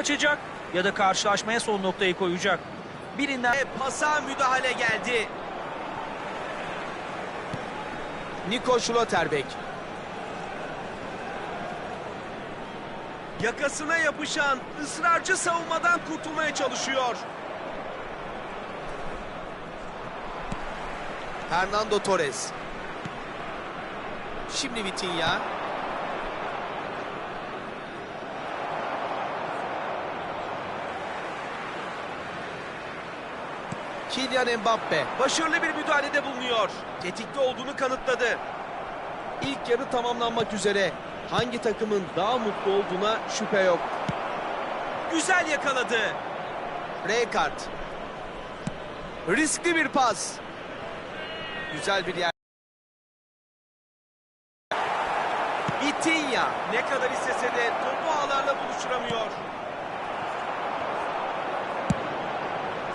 açacak ya da karşılaşmaya son noktayı koyacak. Birinden pasa müdahale geldi. Niko Schlotterbeck. Yakasına yapışan ısrarcı savunmadan kurtulmaya çalışıyor. Fernando Torres. Şimdi Vitinha. Kylian Mbappe başarılı bir müdahalede bulunuyor. Tetikte olduğunu kanıtladı. İlk yarı tamamlanmak üzere. Hangi takımın daha mutlu olduğuna şüphe yok. Güzel yakaladı. Rekard. Riskli bir pas. Güzel bir yer. Vitinha ne kadar istese de topu ağlarla buluşturamıyor.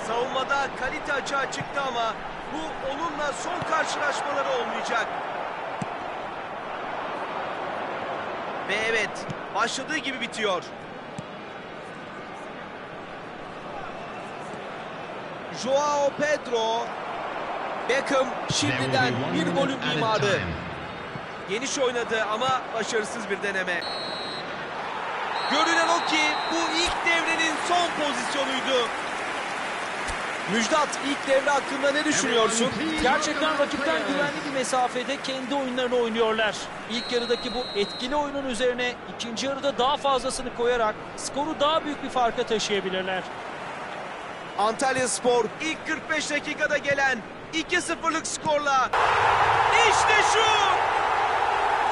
Savunmada kalite açığa çıktı ama bu onunla son karşılaşmaları olmayacak. Ve evet, başladığı gibi bitiyor. Joao Pedro, Beckham şimdiden bir golün mimarı. Geniş oynadı ama başarısız bir deneme. Görünen o ki bu ilk devrenin son pozisyonuydu. Müjdat ilk devre hakkında ne düşünüyorsun? gerçekten rakipten güvenli bir mesafede kendi oyunlarını oynuyorlar. İlk yarıdaki bu etkili oyunun üzerine ikinci yarıda daha fazlasını koyarak skoru daha büyük bir farka taşıyabilirler. Antalya Spor ilk 45 dakikada gelen 2-0'lık skorla işte şu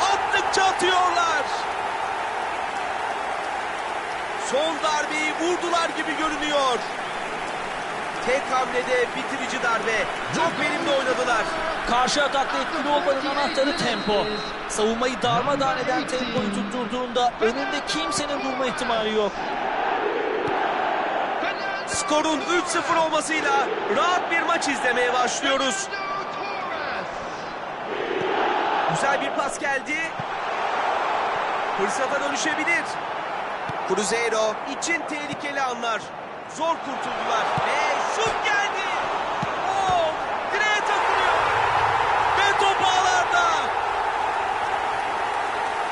attıkça atıyorlar. Son darbeyi vurdular gibi görünüyor. Tek hamlede bitirici darbe. Çok verimli oynadılar. Karşı atakta etkili olmanın anahtarı tempo. Savunmayı darmadağın eden tempoyu tutturduğunda önünde kimsenin durma ihtimali yok. Skorun 3-0 olmasıyla rahat bir maç izlemeye başlıyoruz. Güzel bir pas geldi. Fırsata dönüşebilir. Cruzeiro için tehlikeli anlar. Zor kurtuldular ve şut geldi. Oh, direğe takılıyor. Ve top ağlarda.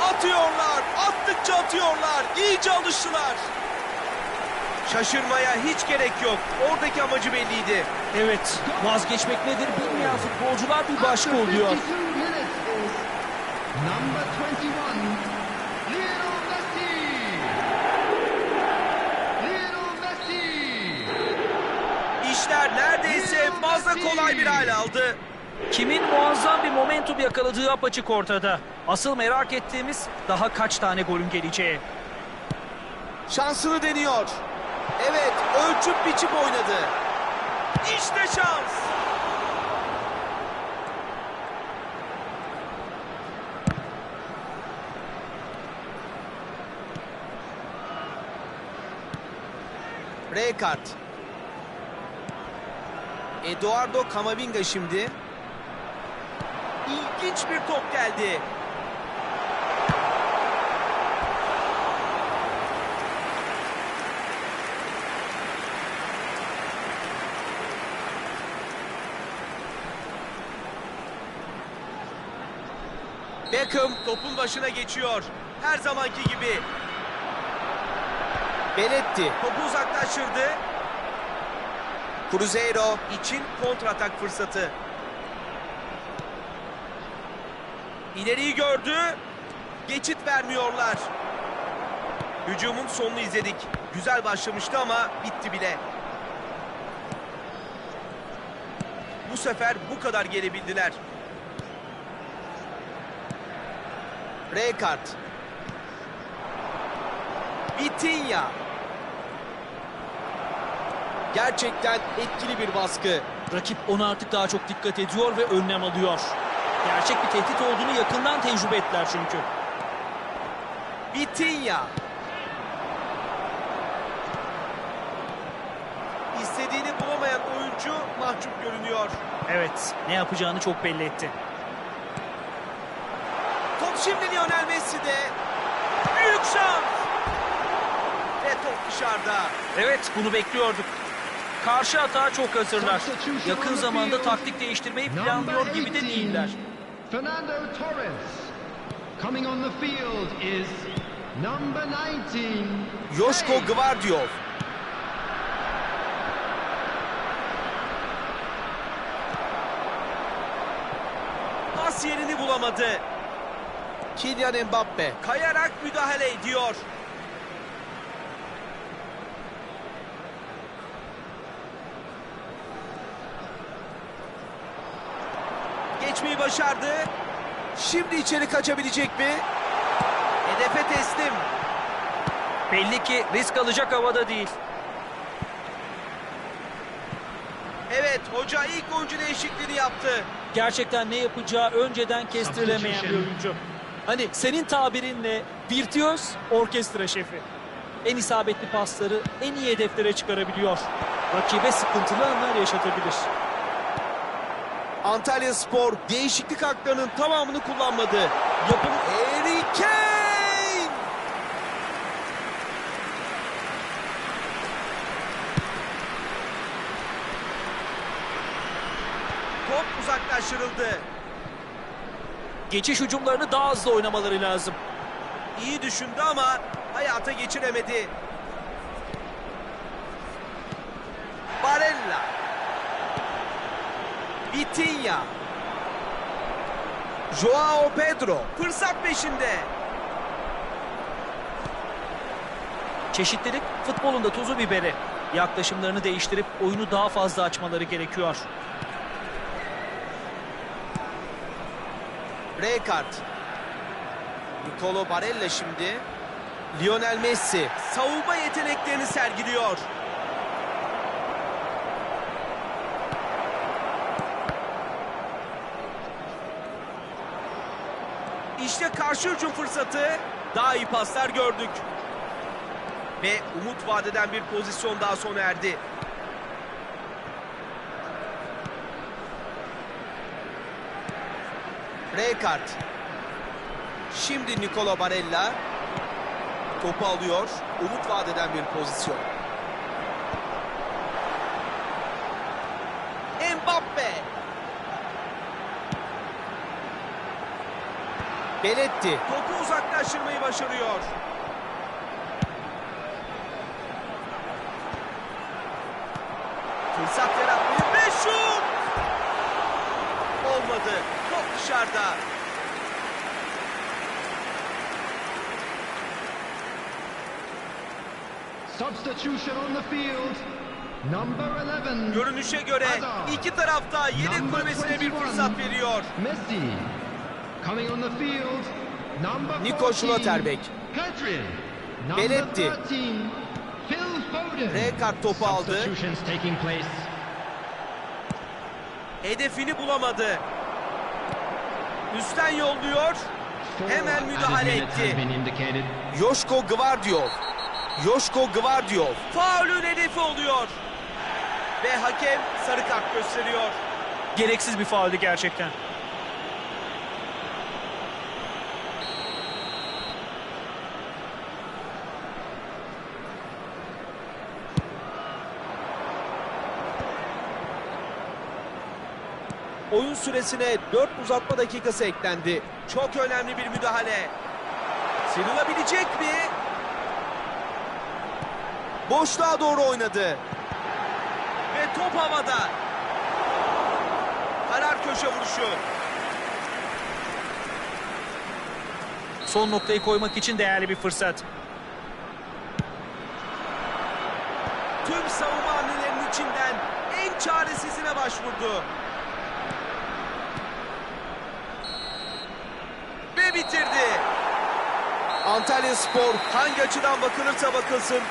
Atıyorlar, attıkça atıyorlar. İyice alıştılar. Şaşırmaya hiç gerek yok. Oradaki amacı belliydi. Evet, vazgeçmek nedir bilmeyen futbolcular bir başka oluyor. Number 21, Lionel Messi. Lionel Messi. İşler neredeyse fazla kolay bir hal aldı. Kimin muazzam bir momentum yakaladığı apaçık ortada. Asıl merak ettiğimiz daha kaç tane golün geleceği. Şansını deniyor. Evet, ölçüp biçip oynadı. İşte şans. Rekard. Eduardo Camavinga şimdi. İlginç bir top geldi. Beckham topun başına geçiyor. Her zamanki gibi. Belletti topu uzaklaştırdı. Cruzeiro için kontratak fırsatı. İleriyi gördü. Geçit vermiyorlar. Hücumun sonunu izledik. Güzel başlamıştı ama bitti bile. Bu sefer bu kadar gelebildiler. Rekard. Vitinha. Gerçekten etkili bir baskı. Rakip ona artık daha çok dikkat ediyor ve önlem alıyor. Gerçek bir tehdit olduğunu yakından tecrübe ettiler çünkü. Vitinha. İstediğini bulamayan oyuncu mahcup görünüyor. Evet, ne yapacağını çok belli etti. Top şimdi Lionel Messi'de. Büyük şans. Ve top dışarıda. Evet bunu bekliyorduk. Karşı atağa çok hazırlar. Yakın zamanda taktik değiştirmeyi planlıyor gibi de değiller. Fernando Torres. Coming on the field is number 19. Yoşko Hey. Gvardiol. Pas yerini bulamadı. Kylian Mbappe kayarak müdahale ediyor. Geçmeyi başardı. Şimdi içeri kaçabilecek mi? Hedefe teslim. Belli ki risk alacak havada değil. Evet hoca ilk oyuncu değişikliğini yaptı. Gerçekten ne yapacağı önceden kestirilemeyen bir oyuncu. Hani senin tabirinle virtüöz orkestra şefi. En isabetli pasları en iyi hedeflere çıkarabiliyor. Rakibe sıkıntılı anlar yaşatabilir. Antalya Spor değişiklik haklarının tamamını kullanmadı. Yapın Harry Kane! Top uzaklaştırıldı. Geçiş hücumlarını daha hızlı oynamaları lazım. İyi düşündü ama hayata geçiremedi. Barella. Vitinha. Joao Pedro fırsat peşinde. Çeşitlilik futbolun da tuzu biberi. Yaklaşımlarını değiştirip oyunu daha fazla açmaları gerekiyor. Rijkaard. Nicolo Barella şimdi. Lionel Messi savunma yeteneklerini sergiliyor. İşte karşı hücum fırsatı. Daha iyi paslar gördük. Ve umut vadeden bir pozisyon daha sona erdi. Rijkaard. Şimdi Nicolo Barella topu alıyor. Umut vadeden bir pozisyon. Mbappe. Belletti. Topu uzaklaştırmayı başarıyor. Fırsat yaratmayı ve şut! Olmadı. Top dışarıda. Substitution on the field. Number 11. Görünüşe göre iki tarafta yedek kulübesine bir fırsat veriyor. Messi. Coming on the field. Number Nico 14. Schlotterbeck. Petri. Number Belletti. 13. Phil Foden. Rijkaard topu aldı. Hedefini bulamadı. Üstten yolluyor. Hemen müdahale etti. Yoşko Gvardiol. Yoşko Gvardiol. Faulün hedefi oluyor. Ve hakem sarı kart gösteriyor. Gereksiz bir fauldü gerçekten. Oyun süresine 4 uzatma dakikası eklendi. Çok önemli bir müdahale. Sıyrılabilecek mi? Boşluğa doğru oynadı. Ve top havada. Karar köşe vuruşu. Son noktayı koymak için değerli bir fırsat. Tüm savunma hamlelerinin içinden en çaresizine başvurdu. Bitirdi. Antalya Spor hangi açıdan bakılırsa bakılsın